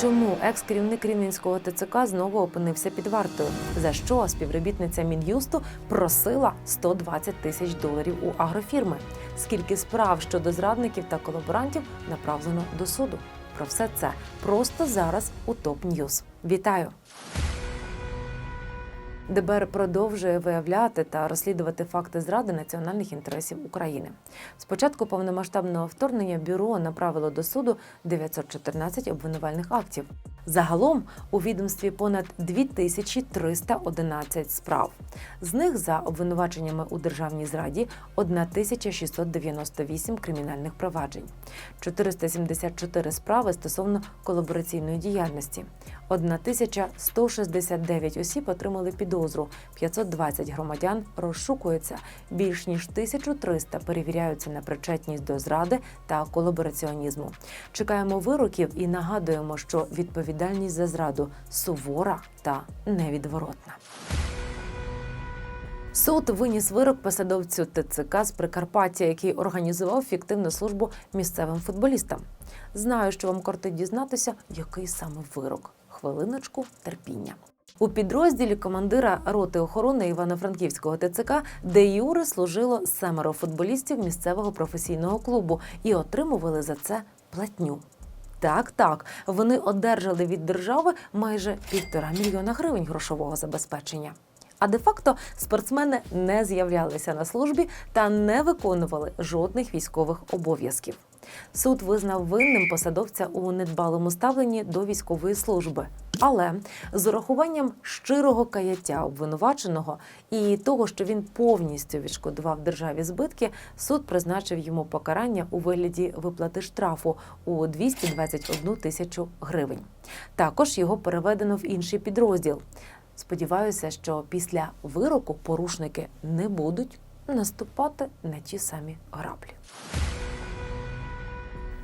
Чому екс-керівник Рівненського ТЦК знову опинився під вартою? За що співробітниця Мін'юсту просила 120 тисяч доларів у агрофірми? Скільки справ щодо зрадників та колаборантів направлено до суду? Про все це просто зараз у ТОП Ньюз. Вітаю! ДБР продовжує виявляти та розслідувати факти зради національних інтересів України. З початку повномасштабного вторгнення бюро направило до суду 914 обвинувальних актів. Загалом у відомстві понад 2311 справ. З них за обвинуваченнями у державній зраді 1698 кримінальних проваджень, 474 справи стосовно колабораційної діяльності. 1169 осіб отримали підозру, 520 громадян розшукуються, більш ніж 1300 перевіряються на причетність до зради та колабораціонізму. Чекаємо вироків і нагадуємо, що відповідальність за зраду сувора та невідворотна. Суд виніс вирок посадовцю ТЦК з Прикарпаття, який організував фіктивну службу місцевим футболістам. Знаю, що вам кортить дізнатися, який саме вирок. Хвилиночку терпіння. У підрозділі командира роти охорони Івано-Франківського ТЦК, де Юри служило семеро футболістів місцевого професійного клубу і отримували за це платню. Так, так, вони одержали від держави майже півтора мільйона гривень грошового забезпечення. А де-факто спортсмени не з'являлися на службі та не виконували жодних військових обов'язків. Суд визнав винним посадовця у недбалому ставленні до військової служби. Але з урахуванням щирого каяття обвинуваченого і того, що він повністю відшкодував державі збитки, суд призначив йому покарання у вигляді виплати штрафу у 221 тисячу гривень. Також його переведено в інший підрозділ. Сподіваюся, що після вироку порушники не будуть наступати на ті самі граблі.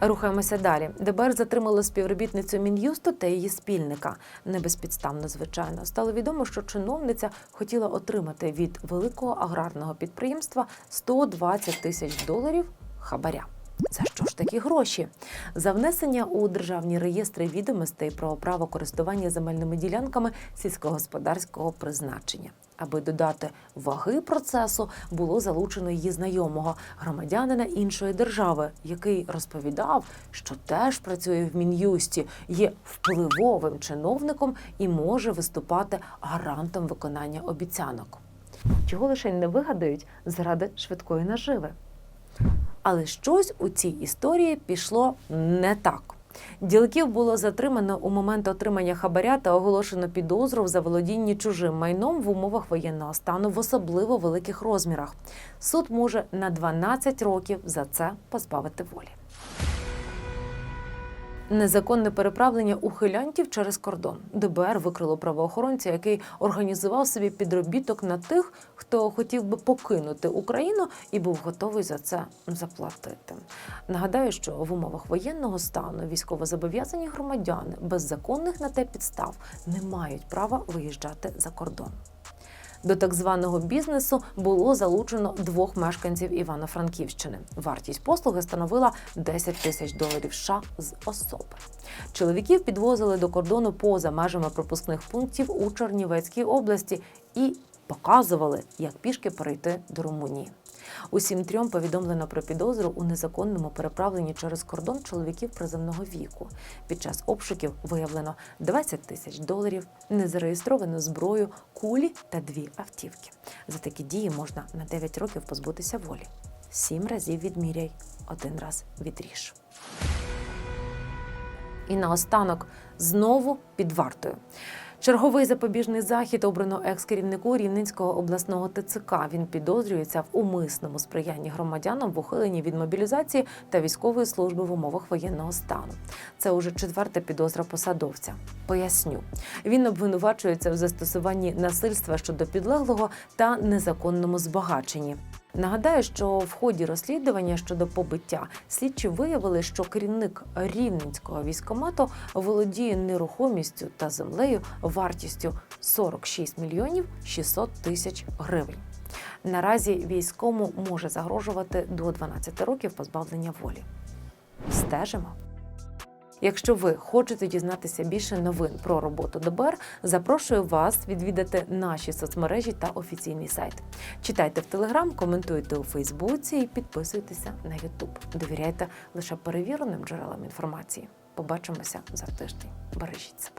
Рухаємося далі. ДБР затримало співробітницю Мін'юсту та її спільника. Не безпідставно, звичайно. Стало відомо, що чиновниця хотіла отримати від великого аграрного підприємства 120 тисяч доларів хабаря. За що ж такі гроші? За внесення у державні реєстри відомостей про право користування земельними ділянками сільськогосподарського призначення. Аби додати ваги процесу, було залучено її знайомого громадянина іншої держави, який розповідав, що теж працює в мін'юсті, є впливовим чиновником і може виступати гарантом виконання обіцянок. Чого лише не вигадають заради швидкої наживи. Але щось у цій історії пішло не так. Ділків було затримано у момент отримання хабаря та оголошено підозру в заволодінні чужим майном в умовах воєнного стану в особливо великих розмірах. Суд може на 12 років за це позбавити волі. Незаконне переправлення ухилянтів через кордон. ДБР викрило правоохоронця, який організував собі підробіток на тих, хто хотів би покинути Україну і був готовий за це заплатити. Нагадаю, що в умовах воєнного стану військовозобов'язані громадяни без законних на те підстав не мають права виїжджати за кордон. До так званого бізнесу було залучено двох мешканців Івано-Франківщини. Вартість послуги становила 10 тисяч доларів США з особи. Чоловіків підвозили до кордону поза межами пропускних пунктів у Чернівецькій області і показували, як пішки перейти до Румунії. Усім трьом повідомлено про підозру у незаконному переправленні через кордон чоловіків приземного віку. Під час обшуків виявлено 20 тисяч доларів, незареєстровану зброю, кулі та дві автівки. За такі дії можна на 9 років позбутися волі. Сім разів відміряй, один раз відріж. І наостанок знову під вартою. Черговий запобіжний захід обрано екс-керівнику Рівненського обласного ТЦК. Він підозрюється в умисному сприянні громадянам в ухиленні від мобілізації та військової служби в умовах воєнного стану. Це уже четверта підозра посадовця. Поясню, він обвинувачується в застосуванні насильства щодо підлеглого та незаконному збагаченні. Нагадаю, що в ході розслідування щодо побиття слідчі виявили, що керівник рівненського військомату володіє нерухомістю та землею вартістю 46 мільйонів 600 тисяч гривень. Наразі війському може загрожувати до 12 років позбавлення волі. Стежимо. Якщо ви хочете дізнатися більше новин про роботу ДБР, запрошую вас відвідати наші соцмережі та офіційний сайт. Читайте в Телеграм, коментуйте у Фейсбуці і підписуйтеся на Ютуб. Довіряйте лише перевіреним джерелам інформації. Побачимося за тиждень. Бережіть себе.